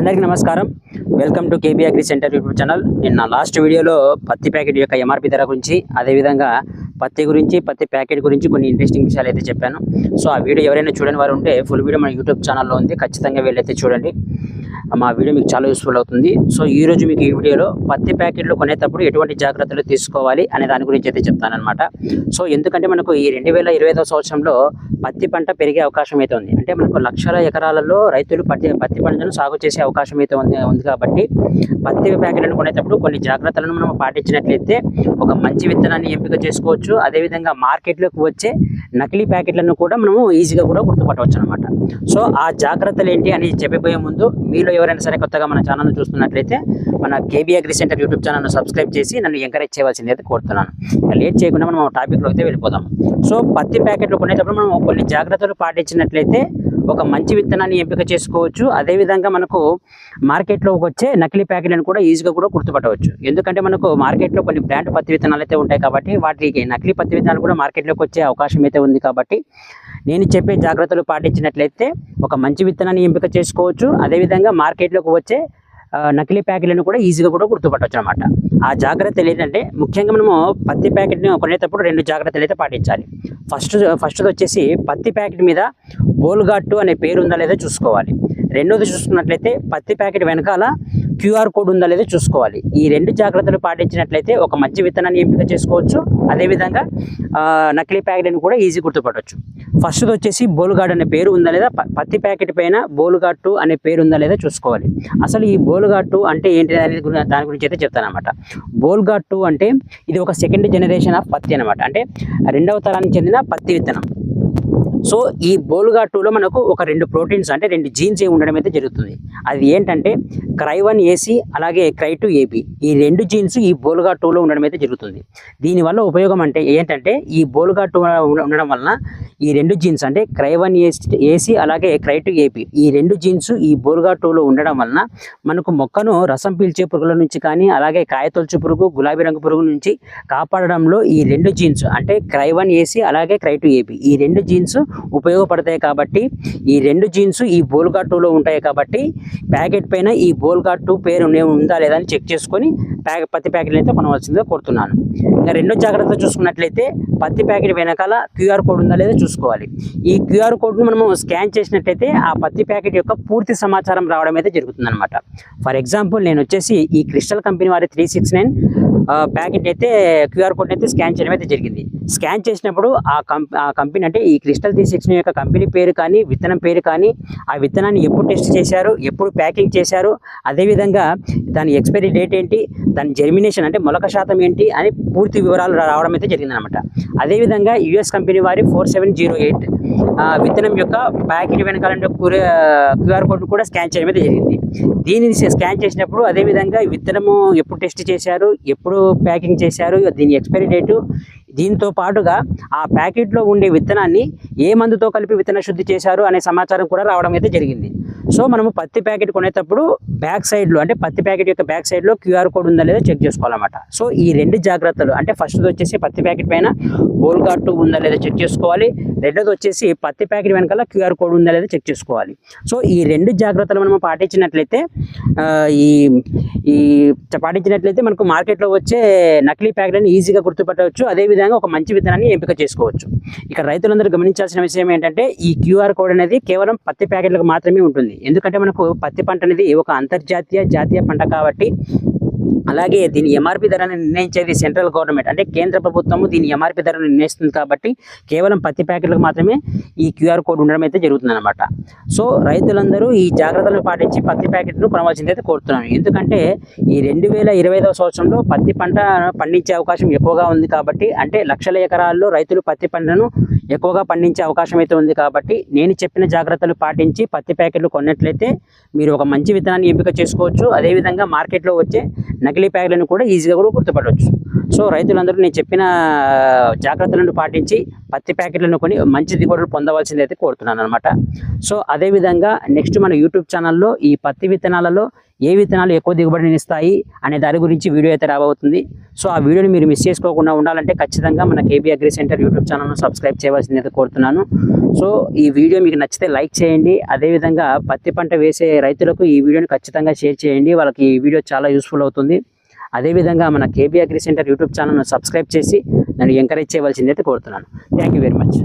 అందరికీ నమస్కారం. Welcome to KB agri centre YouTube channel నిన్న లాస్ట్ వీడియోలో పత్తి ప్యాకెట్ యొక్క ఎంఆర్పి ధర గురించి అదేవిధంగా పత్తి గురించి పత్తి ప్యాకెట్ గురించి కొన్ని ఇంట్రెస్టింగ్ విషయాలు అయితే చెప్పాను. సో ఆ వీడియో ఎవరైనా చూడని వారు ఉంటే ఫుల్ వీడియో మన యూట్యూబ్ ఛానల్లో ఉంది. ఖచ్చితంగా వెళ్ళైతే చూడండి. మా వీడియో మీకు చాలా యూస్ఫుల్ అవుతుంది. సో ఈ రోజు మీకు ఈ వీడియోలో పత్తి ప్యాకెట్లు కొనేటప్పుడు ఎటువంటి జాగ్రత్తలు తీసుకోవాలి అనే దాని గురించి అయితే చెప్తానమాట సో ఎందుకంటే మనకు ఈ రెండు వేల సంవత్సరంలో పత్తి పంట పెరిగే అవకాశం అయితే ఉంది. అంటే మనకు లక్షల ఎకరాలలో రైతులు పత్తి పత్తి పంటను సాగు చేసే అవకాశం అయితే ఉంది ఉంది కాబట్టి పత్తి ప్యాకెట్లను కొనేటప్పుడు కొన్ని జాగ్రత్తలను మనం పాటించినట్లయితే ఒక మంచి విత్తనాన్ని ఎంపిక చేసుకోవచ్చు. అదేవిధంగా మార్కెట్లోకి వచ్చే నకిలీ ప్యాకెట్లను కూడా మనము ఈజీగా కూడా గుర్తుపట్టవచ్చు అనమాట సో ఆ జాగ్రత్తలు ఏంటి అని చెప్పిపోయే ముందు మీలో ఎవరైనా సరే కొత్తగా మన ఛానల్ చూస్తున్నట్లయితే మన కేబీ అగ్రి సెంటర్ యూట్యూబ్ ఛానల్ను సబ్స్క్రైబ్ చేసి నన్ను ఎంకరేజ్ చేయవలసింది అయితే కోరుతున్నాను. లేట్ చేయకుండా మనం టాపిక్లో అయితే వెళ్ళిపోదాం. సో పత్తి ప్యాకెట్లు కొనేటప్పుడు మనం కొన్ని జాగ్రత్తలు పాటించినట్లయితే ఒక మంచి విత్తనాన్ని ఎంపిక చేసుకోవచ్చు. అదేవిధంగా మనకు మార్కెట్లోకి వచ్చే నకిలీ ప్యాకెట్లను కూడా ఈజీగా కూడా గుర్తుపట్టవచ్చు. ఎందుకంటే మనకు మార్కెట్లో కొన్ని బ్రాండ్ పత్తి విత్తనాలు అయితే ఉంటాయి కాబట్టి వాటికి నకిలీ పత్తి విత్తనాలు కూడా మార్కెట్లోకి వచ్చే అవకాశం అయితే ఉంది కాబట్టి నేను చెప్పే జాగ్రత్తలు పాటించినట్లయితే ఒక మంచి విత్తనాన్ని ఎంపిక చేసుకోవచ్చు. అదేవిధంగా మార్కెట్లోకి వచ్చే నకిలీ ప్యాకెట్లను కూడా ఈజీగా కూడా గుర్తుపట్టవచ్చు అనమాట ఆ జాగ్రత్తలు ఏంటంటే ముఖ్యంగా మనము పత్తి ప్యాకెట్ని కొనేటప్పుడు రెండు జాగ్రత్తలు అయితే పాటించాలి. ఫస్ట్ ఫస్ట్ వచ్చేసి పత్తి ప్యాకెట్ మీద బోల్గాట్టు అనే పేరు ఉందా లేదా చూసుకోవాలి. రెండోది చూసుకున్నట్లయితే పత్తి ప్యాకెట్ వెనకాల క్యూఆర్ కోడ్ ఉందా లేదా చూసుకోవాలి. ఈ రెండు జాగ్రత్తలు పాటించినట్లయితే ఒక మంచి విత్తనాన్ని ఎంపిక చేసుకోవచ్చు. అదేవిధంగా నకిలీ ప్యాకెట్ని కూడా ఈజీ గుర్తుపట్టవచ్చు ఫస్ట్ వచ్చేసి బోలుగాడ్ అనే పేరు ఉందా లేదా? పత్తి ప్యాకెట్ పైన బోలుగాట్టు అనే పేరు ఉందా లేదా చూసుకోవాలి. అసలు ఈ బోలుగాట్టు అంటే ఏంటి అనేది దాని గురించి అయితే చెప్తాను అనమాట బోల్గాట్టు అంటే ఇది ఒక సెకండ్ జనరేషన్ ఆఫ్ పత్తి అనమాట అంటే రెండవ తరానికి చెందిన పత్తి విత్తనం. సో ఈ బోల్గా టూలో మనకు ఒక రెండు ప్రోటీన్స్ అంటే రెండు జీన్స్ ఉండడం అయితే జరుగుతుంది. అది ఏంటంటే క్రై వన్ ఏసీ అలాగే క్రై టూ ఏబి ఈ రెండు జీన్స్ ఈ బోల్గా టూలో ఉండడం అయితే జరుగుతుంది. దీనివల్ల ఉపయోగం అంటే ఏంటంటే ఈ బోల్గా టూ ఉండడం వలన ఈ రెండు జీన్స్ అంటే క్రై వన్ ఏసీ ఏసీ అలాగే క్రై టూ ఏపీ ఈ రెండు జీన్స్ ఈ బోర్గా టూలో ఉండడం వలన మనకు మొక్కను రసం పీల్చే పురుగుల నుంచి కానీ అలాగే కాయతొలుచు పురుగు గులాబీ రంగు పురుగు నుంచి కాపాడడంలో ఈ రెండు జీన్స్ అంటే క్రై వన్ ఏసీ అలాగే క్రై టూ ఏపీ ఈ రెండు జీన్స్ ఉపయోగపడతాయి కాబట్టి ఈ రెండు జీన్స్ ఈ బోల్గా టూలో ఉంటాయి కాబట్టి ప్యాకెట్ పైన ఈ బోల్గా టూ పేరు ఉందా లేదా అని చెక్ చేసుకొని ప్యాకెట్ పత్తి ప్యాకెట్లు అయితే కొనవలసిందిగా కోరుతున్నాను. రెండో జాగ్రత్త చూసుకున్నట్లయితే పత్తి ప్యాకెట్ వెనకాల క్యూఆర్ కోడ్ ఉందా లేదా చూసుకోవాలి. ఈ క్యూఆర్ కోడ్ను మనము స్కాన్ చేసినట్లయితే ఆ పత్తి ప్యాకెట్ యొక్క పూర్తి సమాచారం రావడం అయితే జరుగుతుంది అనమాట ఫర్ ఎగ్జాంపుల్ నేను వచ్చేసి ఈ క్రిస్టల్ కంపెనీ వారి త్రీ సిక్స్ నైన్ ప్యాకెట్ అయితే క్యూఆర్ కోడ్ అయితే స్కాన్ చేయడం అయితే జరిగింది. స్కాన్ చేసినప్పుడు ఆ కం ఆ కంపెనీ అంటే ఈ క్రిస్టల్ త్రీ సిక్స్ యొక్క కంపెనీ పేరు కానీ విత్తనం పేరు కానీ ఆ విత్తనాన్ని ఎప్పుడు టెస్ట్ చేశారు ఎప్పుడు ప్యాకింగ్ చేశారు అదేవిధంగా దాని ఎక్స్పైరీ డేట్ ఏంటి దాని జెర్మినేషన్ అంటే మొలక శాతం ఏంటి అని పూర్తి వివరాలు రావడం అయితే జరిగిందనమాట అదేవిధంగా యుఎస్ కంపెనీ వారి ఫోర్ సెవెన్ జీరో ఎయిట్ విత్తనం యొక్క ప్యాకెట్ వెనకాల క్యూఆర్ కోడ్ కూడా స్కాన్ చేయడం అయితే జరిగింది. దీనిని స్కాన్ చేసినప్పుడు అదేవిధంగా ఈ విత్తనము ఎప్పుడు టెస్ట్ చేశారు ఎప్పుడు ప్యాకింగ్ చేశారు దీని ఎక్స్పైరీ డేటు. దీంతో పాటుగా ఆ ప్యాకెట్లో ఉండే విత్తనాన్ని ఏ మందుతో కలిపి విత్తన శుద్ధి చేశారు అనే సమాచారం కూడా రావడం అయితే జరిగింది. సో మనము పత్తి ప్యాకెట్ కొనేటప్పుడు బ్యాక్ సైడ్లో అంటే పత్తి ప్యాకెట్ యొక్క బ్యాక్ సైడ్లో క్యూఆర్ కోడ్ ఉందా లేదా చెక్ చేసుకోవాలన్నమాట. సో ఈ రెండు జాగ్రత్తలు అంటే ఫస్ట్ది వచ్చేసి పత్తి ప్యాకెట్ పైన బోల్గాటు ఉందా లేదా చెక్ చేసుకోవాలి. రెండోది వచ్చేసి పత్తి ప్యాకెట్ వెనకాల క్యూఆర్ కోడ్ ఉందా లేదా చెక్ చేసుకోవాలి. సో ఈ రెండు జాగ్రత్తలు మనం పాటించినట్లయితే ఈ ఈ పాటించినట్లయితే మనకు మార్కెట్లో వచ్చే నకిలీ ప్యాకెట్లను ఈజీగా గుర్తుపట్టవచ్చు. అదేవిధంగా ఒక మంచి విత్తనాన్ని ఎంపిక చేసుకోవచ్చు. ఇక రైతులందరూ గమనించాల్సిన విషయం ఏంటంటే ఈ క్యూఆర్ కోడ్ అనేది కేవలం పత్తి ప్యాకెట్లకు మాత్రమే ఉంటుంది. ఎందుకంటే మనకు పత్తి పంట అనేది ఒక అంతర్జాతీయ జాతీయ పంట కాబట్టి అలాగే దీని ఎంఆర్పి ధరను నిర్ణయించేది సెంట్రల్ గవర్నమెంట్. అంటే కేంద్ర ప్రభుత్వము దీని ఎంఆర్పి ధరను నిర్ణయిస్తుంది కాబట్టి కేవలం పత్తి ప్యాకెట్లకు మాత్రమే ఈ క్యూఆర్ కోడ్ ఉండడం అయితే జరుగుతుంది అనమాట సో రైతులందరూ ఈ జాగ్రత్తలను పాటించి పత్తి ప్యాకెట్ను కొనవలసింది అయితే కోరుతున్నాను. ఎందుకంటే ఈ రెండు వేల ఇరవై ఐదవ సంవత్సరంలో పత్తి పంట పండించే అవకాశం ఎక్కువగా ఉంది కాబట్టి అంటే లక్షల ఎకరాల్లో రైతులు పత్తి పంటను ఎక్కువగా పండించే అవకాశం అయితే ఉంది కాబట్టి నేను చెప్పిన జాగ్రత్తలు పాటించి పత్తి ప్యాకెట్లు కొన్నట్లయితే మీరు ఒక మంచి విత్తనాన్ని ఎంపిక చేసుకోవచ్చు. అదేవిధంగా మార్కెట్లో వచ్చే నకిలీ ప్యాకెట్లను కూడా ఈజీగా కూడా గుర్తుపట్టవచ్చు సో రైతులందరూ నేను చెప్పిన జాగ్రత్తలను పాటించి పత్తి ప్యాకెట్లను కొని మంచి దిగుబడులు పొందవలసింది అయితే కోరుతున్నాను అనమాట సో అదేవిధంగా నెక్స్ట్ మన యూట్యూబ్ ఛానల్లో ఈ పత్తి విత్తనాలలో ఏ విత్తనాలు ఎక్కువ దిగుబడిని ఇస్తాయి అనే దాని గురించి వీడియో అయితే రాబోతుంది. సో ఆ వీడియోని మీరు మిస్ చేసుకోకుండా ఉండాలంటే ఖచ్చితంగా మన కేబీ అగ్రి సెంటర్ యూట్యూబ్ ఛానల్ను సబ్స్క్రైబ్ చేయవలసింది అయితే కోరుతున్నాను. సో ఈ వీడియో మీకు నచ్చితే లైక్ చేయండి. అదేవిధంగా పత్తి పంట వేసే రైతులకు ఈ వీడియోని ఖచ్చితంగా షేర్ చేయండి. వాళ్ళకి ఈ వీడియో చాలా యూస్ఫుల్ అవుతుంది. అదేవిధంగా మన కేబీ అగ్రి సెంటర్ యూట్యూబ్ ఛానల్ను సబ్స్క్రైబ్ చేసి నన్ను ఎంకరేజ్ చేయవలసింది అయితే కోరుతున్నాను. Thank you very much